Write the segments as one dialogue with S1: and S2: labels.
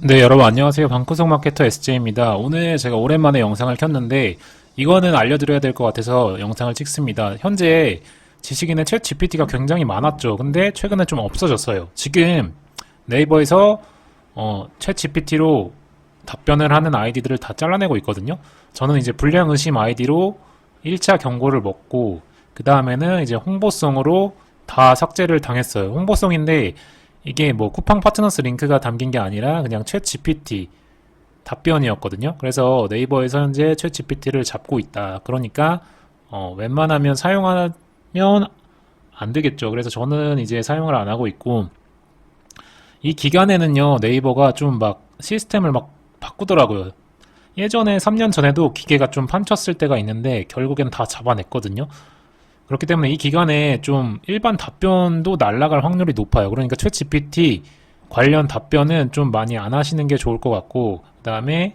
S1: 네, 여러분 안녕하세요. 방구석 마케터 SJ입니다. 오늘 제가 오랜만에 영상을 켰는데 이거는 알려드려야 될 것 같아서 영상을 찍습니다. 현재 지식인의 챗 GPT가 굉장히 많았죠. 근데 최근에 좀 없어졌어요. 지금 네이버에서 어, 챗 GPT로 답변을 하는 아이디들을 다 잘라내고 있거든요. 저는 이제 불량 의심 아이디로 1차 경고를 먹고 그 다음에는 이제 홍보성으로 다 삭제를 당했어요. 홍보성인데 이게 뭐 쿠팡 파트너스 링크가 담긴 게 아니라 그냥 챗 GPT 답변이었거든요. 그래서 네이버에서 현재 챗 GPT를 잡고 있다. 그러니까 어, 웬만하면 사용하면 안 되겠죠. 그래서 저는 이제 사용을 안 하고 있고 이 기간에는요 네이버가 좀 막 시스템을 막 바꾸더라고요. 예전에 3년 전에도 기계가 좀 판쳤을 때가 있는데 결국엔 다 잡아냈거든요. 그렇기 때문에 이 기간에 좀 일반 답변도 날아갈 확률이 높아요. 그러니까 챗 GPT 관련 답변은 좀 많이 안 하시는 게 좋을 것 같고, 그 다음에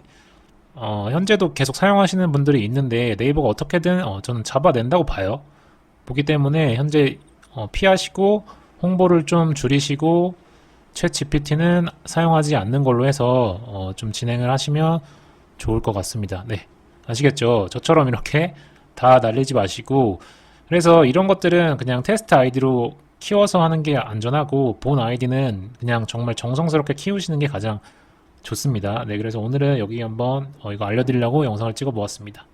S1: 어, 현재도 계속 사용하시는 분들이 있는데 네이버가 어떻게든 어, 저는 잡아낸다고 봐요. 보기 때문에 현재 어, 피하시고 홍보를 좀 줄이시고 챗 GPT는 사용하지 않는 걸로 해서 어, 좀 진행을 하시면 좋을 것 같습니다. 네, 아시겠죠? 저처럼 이렇게 다 날리지 마시고 그래서 이런 것들은 그냥 테스트 아이디로 키워서 하는 게 안전하고 본 아이디는 그냥 정말 정성스럽게 키우시는 게 가장 좋습니다. 네, 그래서 오늘은 여기 한번 어, 이거 알려드리려고 영상을 찍어 보았습니다.